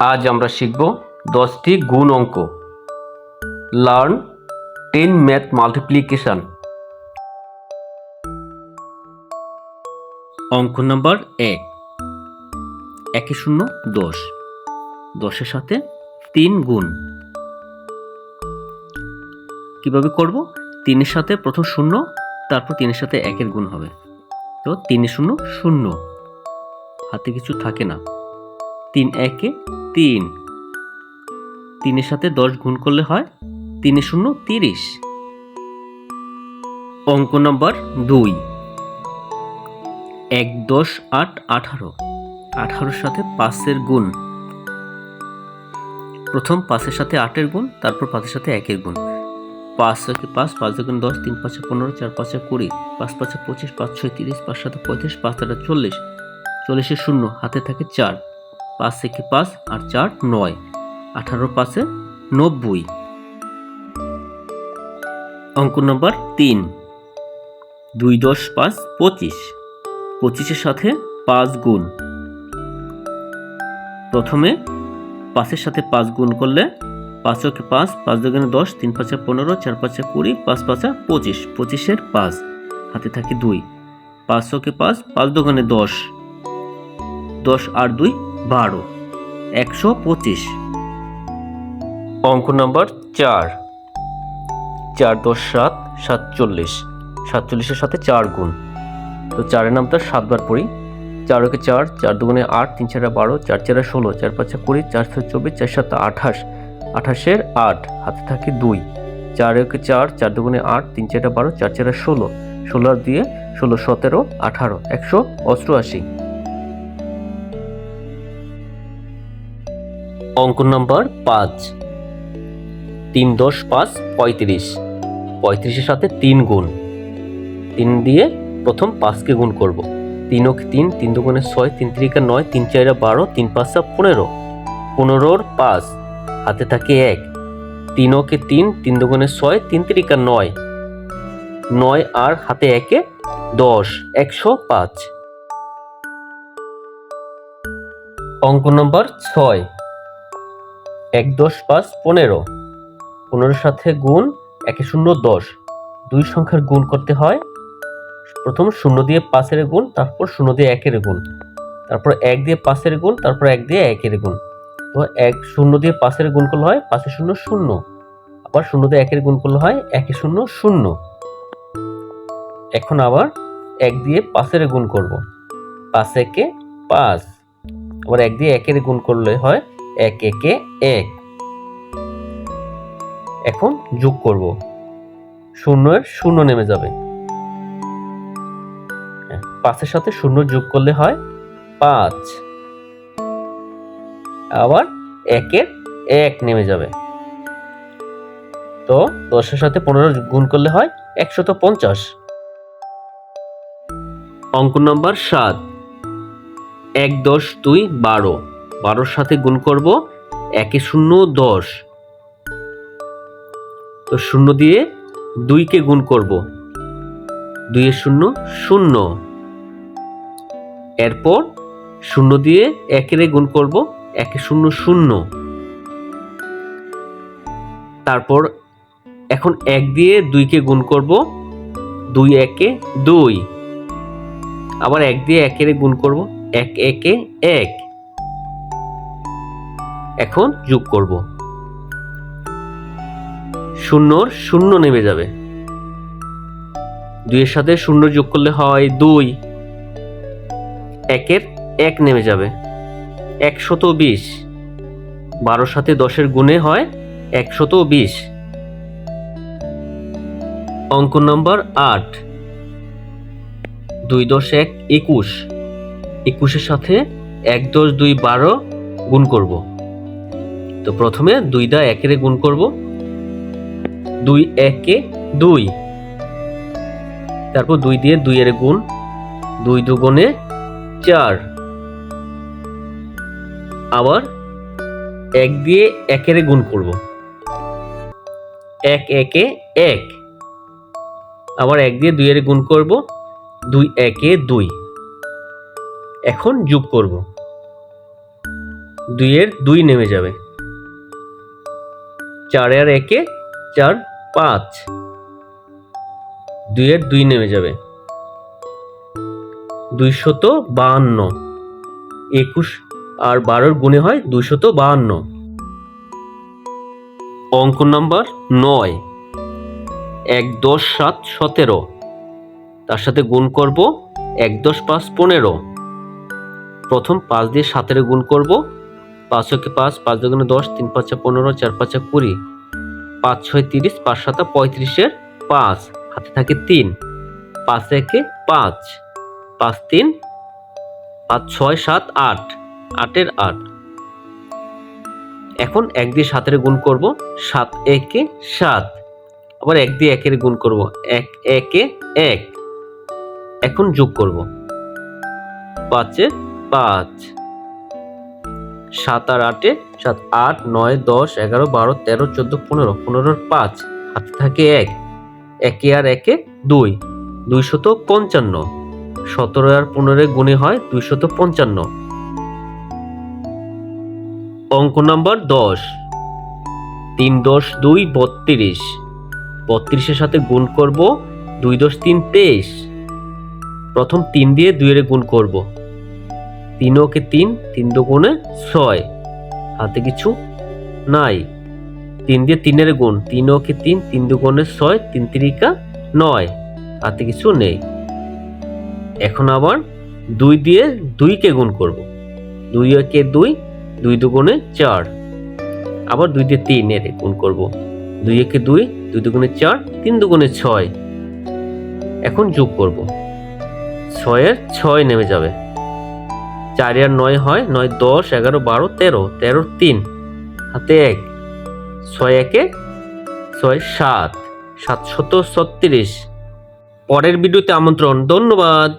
আজ আমরা শিখব দশটি গুণ অঙ্ক। লার্ন টেন ম্যাথ মাল্টিপ্লিকেশন অঙ্ক নম্বর এক। একে শূন্য, দশ। দশের সাথে তিন গুণ। কীভাবে করব? তিনের সাথে প্রথম শূন্য, তারপর তিনের সাথে একের গুণ হবে। তো তিনে শূন্য শূন্য। হাতে কিছু থাকে না। তিন একে তিন। তিনের সাথে দশ গুণ করলে হয় তিনে শূন্য তিরিশ। অঙ্ক নম্বর দুই। এক, দশ, আট, আঠারো। আঠারোর সাথে পাঁচের গুণ। প্রথম পাঁচের সাথে আটের গুণ, তারপর পাঁচের সাথে একের গুণ। পাঁচ ছয়কে পাঁচ পাঁচ দুগুণ দশ, তিন পাঁচে পনেরো, চার পাঁচে কুড়ি, পাঁচ পাঁচে পঁচিশ, পাঁচ ছয় তিরিশ, পাঁচ সাথে পঁয়ত্রিশ পাঁচ আটা, চল্লিশ। চল্লিশে শূন্য, হাতে থাকে চার। পাঁচ থেকে পাঁচ আর চার নয়। আঠারো পাঁচে নব্বই। অঙ্ক নম্বর তিন। দুই দশ পাঁচ পঁচিশ। পঁচিশের সাথে পাঁচ গুণ। প্রথমে পাঁচের সাথে পাঁচ গুণ করলে পাঁচ ওকে পাঁচ পাঁচ দোকানে দশ, তিন পাঁচে পনেরো, চার পাঁচে কুড়ি, পাঁচ পাঁচা পঁচিশ। পঁচিশের পাঁচ। হাতে থাকে দুই। পাঁচ ওকে পাঁচ পাঁচ দোকানে দশ। দশ আর দুই বারো। একশো পঁচিশ। অঙ্ক নম্বর চার। চার দশ সাত, সাতচল্লিশ। সাতচল্লিশের সাথে চার গুণ। তো চারের নামটা সাতবার পড়ি। চার ওকে চার চার দুগুণে আট, তিন চারা বারো, চার চারা ষোলো, চার পাঁচা কুড়ি, চার ছয় চব্বিশ, চার সাত আঠাশ। আঠাশের আট, হাতে থাকে দুই। চার ওকে চার চার দুগুণে আট, তিন চারটা বারো, চার চারা ষোলো। ষোলো দিয়ে ষোলো, সতেরো, আঠারো। একশো অষ্টআশি। অঙ্ক নম্বর পাঁচ। তিন দশ পাঁচ পঁয়ত্রিশ। পঁয়ত্রিশের সাথে তিন গুণ। তিন দিয়ে প্রথম পাঁচকে গুণ করব। তিন ওকে তিন তিন দুগুণে ছয়, তিন তিরিকা নয়, তিন চারা বারো, তিন পাঁচটা পনেরো। পনেরোর পাঁচ, হাতে থাকে এক। তিন ওকে তিন তিন দুগুণে ছয়, তিন তিরিকা নয়। নয় আর হাতে একে দশ, একশো পাঁচ। অঙ্ক নম্বর ছয়। এক দশ পাঁচ পনেরো। পনেরোর সাথে গুণ একে শূন্য দশ। দুই সংখ্যার গুণ করতে হয়। প্রথম শূন্য দিয়ে পাঁচের গুণ, তারপর শূন্য দিয়ে একের গুণ। তারপর এক দিয়ে পাঁচের গুণ, তারপর এক দিয়ে একের গুণ। তো এক শূন্য দিয়ে পাঁচের গুণ করলে হয় পাঁচের শূন্য শূন্য। আবার শূন্য দিয়ে একের গুণ করলে হয় একে শূন্য শূন্য। এখন আবার এক দিয়ে পাঁচের গুণ করব। পাঁচ একে পাঁচ। আবার এক দিয়ে একের গুণ করলে হয় এক একে এক। এখন যোগ করব। শূন্যের শূন্য নেমে যাবে। হ্যাঁ, পাঁচের সাথে শূন্য যোগ করলে হয় পাঁচ। আবার একের এক নেমে যাবে। তো দশের সাথে পনেরো গুণ করলে হয় একশত পঞ্চাশ। অঙ্ক নম্বর সাত। এক দশ দুই বারো। বারোর সাথে গুণ করব, একে শূন্য দশ। তো শূন্য দিয়ে দুইকে গুণ করব। দুইয়ের শূন্য শূন্য। এরপর শূন্য দিয়ে একের গুণ করব, একে শূন্য শূন্য। তারপর এখন এক দিয়ে দুইকে গুণ করব, দুই একে দুই। আবার এক দিয়ে একের গুণ করব, এক একে এক। এখন যোগ করব। শূন্যর শূন্য নেমে যাবে। দুইয়ের সাথে শূন্য যোগ করলে হয় দুই। একের এক নেমে যাবে। একশত বিশ। বারোর সাথে দশের গুণে হয় একশত বিশ। অঙ্ক নম্বর আট। দুই দশ এক একুশ। একুশের সাথে এক দশ দুই বারো গুণ করব। তো প্রথমে দুই দা একের গুণ করব। দুই একে দুই। তারপর দুই দিয়ে দুইয়ের গুণ দুই দুগুণে চার। আবার এক দিয়ে একের গুণ করব। এক একে এক। আবার এক দিয়ে দুইয়ের গুণ করব দুই একে দুই। এখন যোগ করব। দুইয়ের দুই নেমে যাবে। চার আর একে চার পাঁচ। দুইয়ের দুই নেমে যাবে। দুইশত বাহান্ন। একুশ আর বারোর গুণে হয় দুইশত বাহান্ন। অঙ্ক নাম্বার নয়। এক দশ সাত সতেরো। তার সাথে গুণ করব এক দশ পাঁচ পনেরো। প্রথম পাঁচ দিয়ে সাতের গুণ করব পাঁচ ছয়কে পাঁচ পাঁচ দুগুণে দশ, তিন পাঁচা পনেরো, চার পাঁচা কুড়ি, পাঁচ ছয় তিরিশ, পাঁচ সাতা পঁয়ত্রিশের পাঁচ, হাতে থাকে তিন, পাঁচ একে পাঁচ পাঁচ তিন, পাঁচ ছয় সাত আট, আটের আট। এখন এক দিয়ে সাতের গুণ করব, সাত একে সাত, আবার এক দিয়ে একের গুণ করব, এক, একে এক। এখন যোগ করব, পাঁচে পাঁচ। সাত আর আটে, সাত, আট, নয়, দশ, এগারো, বারো, তেরো, চোদ্দ, পনেরো, পনেরোর পাঁচ, হাতে থাকে এক। একে আর একে দুই, দুইশত পঞ্চান্ন। সতেরো আর পনেরো গুণে হয় দুইশত পঞ্চান্ন। অঙ্ক নাম্বার দশ। তিন দশ দুই বত্রিশ। বত্রিশের সাথে গুণ করব দুই দশ তিন তেইশ। প্রথম তিন দিয়ে দুইয়ের গুণ করব। তিন ওকে তিন তিন দুগুণে ছয়। হাতে কিছু নাই। তিন দিয়ে তিনের গুণ তিন ওকে তিন তিন দুগুণে ছয়, তিন তিরিকা নয়। হাতে কিছু নেই। এখন আবার দুই দিয়ে দুইকে গুণ করব। দুই একে দুই দুই দুগুণে চার। আবার দুই দিয়ে তিন এর গুণ করব। দুই একে দুই দুই দুগুণে চার, তিন দুগুণে ছয়। এখন যোগ করব। ছয়ের ছয় নেমে যাবে। চার আর নয় হয়, নয় দশ, এগারো, বারো, তেরো তেরো তিন, হাতে এক, ছয় একে, ছয় সাত, সাতশত ছত্রিশ। পরের ভিডিওতে আমন্ত্রণ, ধন্যবাদ।